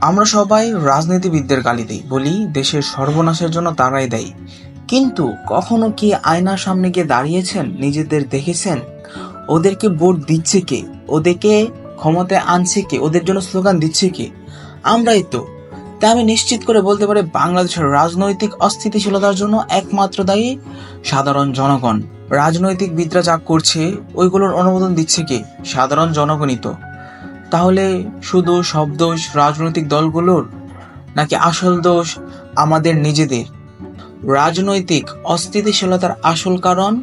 আমরা সবাই রাজনীতিবিদদের গালি দিই, বলি দেশের সর্বনাশের জন্য তারাই দেয়। কিন্তু কখনো কি আয়নার সামনে গিয়ে দাঁড়িয়েছেন, নিজেদের দেখেছেন? ওদেরকে ভোট দিচ্ছে কে? ওদেরকে ক্ষমতায় আনছে কে? ওদের জন্য স্লোগান দিচ্ছে কে? আমরাই তো। তাই আমি নিশ্চিত করে বলতে পারি, বাংলাদেশের রাজনৈতিক অস্থিতিশীলতার জন্য একমাত্র দায়ী সাধারণ জনগণ। রাজনৈতিক বিদ্রা যা করছে, ওইগুলোর অনুমোদন দিচ্ছে কে? সাধারণ জনগণই তো। তাহলে শুধু সব দোষ রাজনৈতিক দলগুলোর, নাকি আসল দোষ আমাদের নিজেদের? রাজনৈতিক অস্থিতিশীলতার আসল কারণ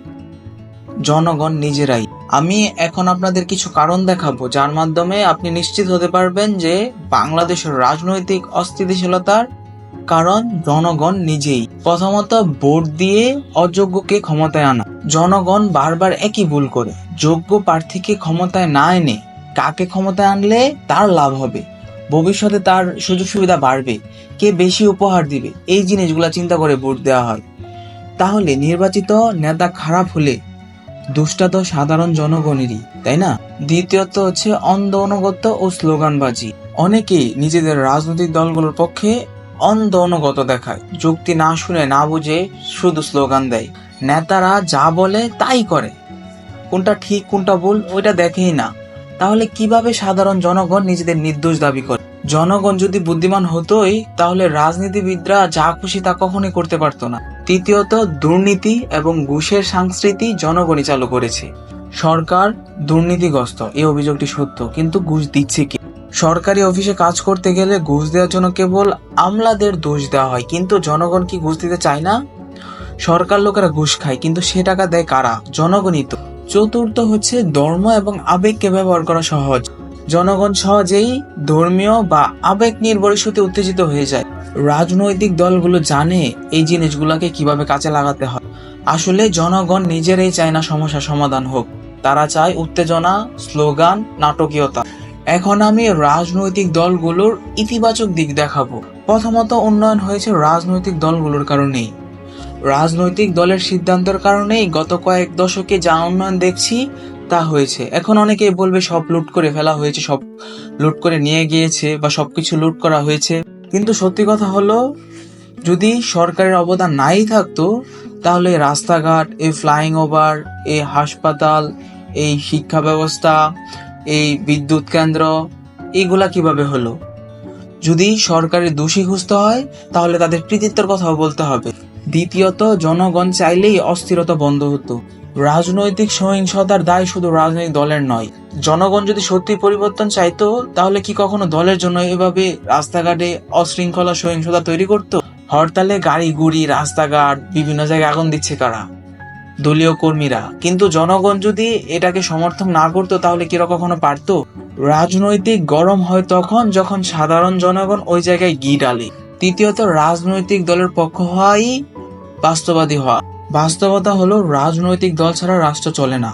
জনগণ নিজেরাই। আমি এখন আপনাদের কিছু কারণ দেখাবো, যার মাধ্যমে আপনি নিশ্চিত হতে পারবেন যে বাংলাদেশের রাজনৈতিক অস্থিতিশীলতার কারণ জনগণ নিজেই। প্রথমত, ভোট দিয়ে অযোগ্যকে ক্ষমতায় আনা। জনগণ বারবার একই ভুল করে। যোগ্য প্রার্থীকে ক্ষমতায় না এনে কাকে ক্ষমতায় আনলে তার লাভ হবে। ভবিষ্যতে তার সুযোগ সুবিধা বাড়বে। কে বেশি উপহার দিবে? এই জিনিসগুলা চিন্তা করে ভোট দেওয়া হয়। তাহলে নির্বাচিত নেতা খারাপ হলে দুষ্টা তো সাধারণ জনগণেরই, তাই না? দ্বিতীয়ত হচ্ছে অন্ধ অনুগত ও স্লোগানবাজি। অনেকেই নিজেদের রাজনৈতিক দলগুলোর পক্ষে অন্ধ অনুগত দেখায়। যুক্তি না শুনে না বুঝে শুধু স্লোগান দেয়। নেতারা যা বলে তাই করে। কোনটা ঠিক, কোনটা ভুল, ওইটা দেখেই না। তাহলে কীভাবে সাধারণ জনগণ নিজেদের নির্দোষ দাবি করে? জনগণ যদি বুদ্ধিমান হতোই, তাহলে রাজনীতিবিদরা যা খুশি তা কখনই করতে পারতো না। তৃতীয়ত, দুর্নীতি এবং ঘুষের সংস্কৃতি জনগণই চালু করেছে। সরকার দুর্নীতিগ্রস্ত, এই অভিযোগটি সত্য, কিন্তু ঘুষ দিচ্ছে কি? সরকারি অফিসে কাজ করতে গেলে ঘুষ দেওয়ার জন্য কেবল আমলাদের দোষ দেওয়া হয়, কিন্তু জনগণ কি ঘুষ দিতে চায় না? সরকার লোকেরা ঘুষ খায়, কিন্তু সে টাকা দেয় কারা? জনগণই তো। চতুর্থ হচ্ছে ধর্ম এবং আবেগকে ব্যবহার করা সহজ। জনগণ সহজেই ধর্মীয় বা আবেগ নির্ভর উত্তেজিত হয়ে যায়। রাজনৈতিক দলগুলো জানে এই জিনিসগুলোকে কীভাবে কাজে লাগাতে হয়। আসলে জনগণ নিজেরাই চায় না সমস্যা সমাধান হোক। তারা চায় উত্তেজনা, স্লোগান, নাটকীয়তা। এখন আমি রাজনৈতিক দলগুলোর ইতিবাচক দিক দেখাবো। প্রথমত উন্নয়ন হয়েছে রাজনৈতিক দলগুলোর কারণেই। রাজনৈতিক দলের সিদ্ধান্তের কারণেই গত কয়েক দশকে যা উন্নয়ন দেখছি, তা হয়েছে। এখন অনেকেই বলবে সব লুট করে ফেলা হয়েছে, সব লুট করে নিয়ে গিয়েছে বা সবকিছু লুট করা হয়েছে। কিন্তু সত্যি কথা হলো, যদি সরকারের অবদান নাই থাকতো, তাহলে রাস্তাঘাট, এই ফ্লাইং ওভার এই হাসপাতাল, এই শিক্ষা ব্যবস্থা, এই বিদ্যুৎ কেন্দ্র এইগুলা কীভাবে হলো? যদি সরকারের দোষী খুঁজতে হয়, তাহলে তাদের কৃতিত্বের কথাও বলতে হবে। দ্বিতীয়ত, জনগণ চাইলেই অস্থিরতা বন্ধ হতো। রাজনৈতিক সহিংসতার দায় শুধু রাজনৈতিক দলের নয়। জনগণ যদি সত্যি পরিবর্তন চাইতো, তাহলে কি কখনো দলের জন্য এভাবে রাস্তাঘাটে অশৃঙ্খলা সহিংসতা তৈরি করত? হরতালে গাড়ি গুড়ি রাস্তাঘাট, বিভিন্ন জায়গায় আগুন দিচ্ছে কারা? দলীয় কর্মীরা। কিন্তু জনগণ যদি এটাকে সমর্থন না করতো, তাহলে কি এরা কখনো পারতো? রাজনৈতিক গরম হয় তখন যখন সাধারণ জনগণ ওই জায়গায় গি ডালে। তৃতীয়ত, রাজনৈতিক দলের পক্ষ হওয়াই বাস্তবাদী হওয়া। বাস্তবতা হলো, রাজনৈতিক দল ছাড়া রাষ্ট্র চলে না।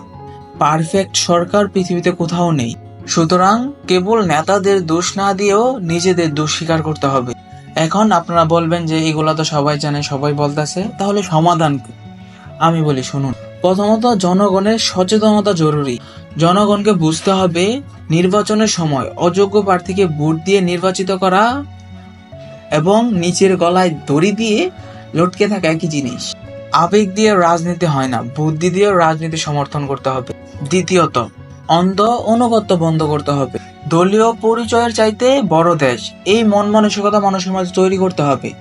পারফেক্ট সরকার পৃথিবীতে কোথাও নেই। সুতরাং কেবল নেতাদের দোষ না দিয়েও নিজেদের দোষ স্বীকার করতে হবে। এখন আপনারা বলবেন যে, এগুলা তো সবাই জানে, সবাই বলতেছে, তাহলে সমাধান কি? আমি বলি, শুনুন। প্রথমত, জনগণের সচেতনতা জরুরি। জনগণকে বুঝতে হবে, নির্বাচনের সময় অযোগ্য প্রার্থীকে ভোট দিয়ে নির্বাচিত করা এবং নিচের গলায় দড়ি দিয়ে লটকে থাকা একই জিনিস। আবেগ দিয়ে রাজনীতি হয় না, বুদ্ধি দিয়ে রাজনীতি সমর্থন করতে হবে। দ্বিতীয়ত, অন্ধ অনুগত্য বন্ধ করতে হবে। দলীয় পরিচয়ের চাইতে বড় দেশ, এই মন মানসিকতা মানুষের মাঝে তৈরি করতে হবে।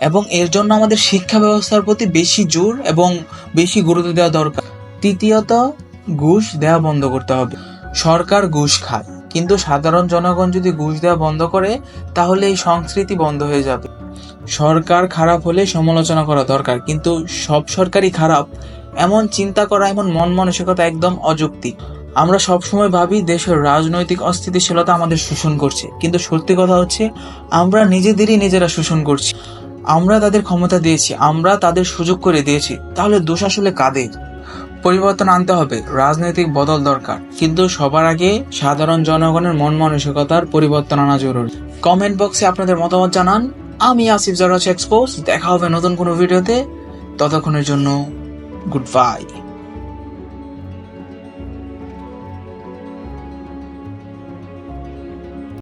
এবং এর জন্য আমাদের শিক্ষা ব্যবস্থার প্রতি বেশি জোর এবং বেশি গুরুত্ব দেওয়া দরকার। তৃতীয়ত, ঘুষ দেওয়া বন্ধ করতে হবে। সরকার ঘুষ খায়। কিন্তু সাধারণ জনগণ যদি ঘুষ দেওয়া বন্ধ করে, তাহলে এই সংস্কৃতি বন্ধ হয়ে যাবে। সরকার খারাপ হলে সমালোচনা করা দরকার, কিন্তু সব সরকারই খারাপ। এমন চিন্তা করা, এমন মন মানসিকতা একদম অযৌক্তিক। আমরা সবসময় ভাবি দেশের রাজনৈতিক অস্থিতিশীলতা আমাদের শোষণ করছে, কিন্তু সত্যি কথা হচ্ছে, আমরা নিজেদেরই নিজেরা শোষণ করছি। আমরা তাদের ক্ষমতা দিয়েছি, আমরা তাদের সুযোগ করে দিয়েছি, তাহলে দোষ আসলে কাদের? পরিবর্তন আনতে হবে। রাজনৈতিক বদল দরকার। কিন্তু সবার আগে সাধারণ জনগণের মন মানসিকতার পরিবর্তন আনা জরুরি। কমেন্ট বক্সে আপনাদের মতামত জানান। আমি আসিফ জরাজ এক্সপোজ দেখা হবে নতুন কোনো ভিডিওতে। ততক্ষণের জন্য, গুড বাই।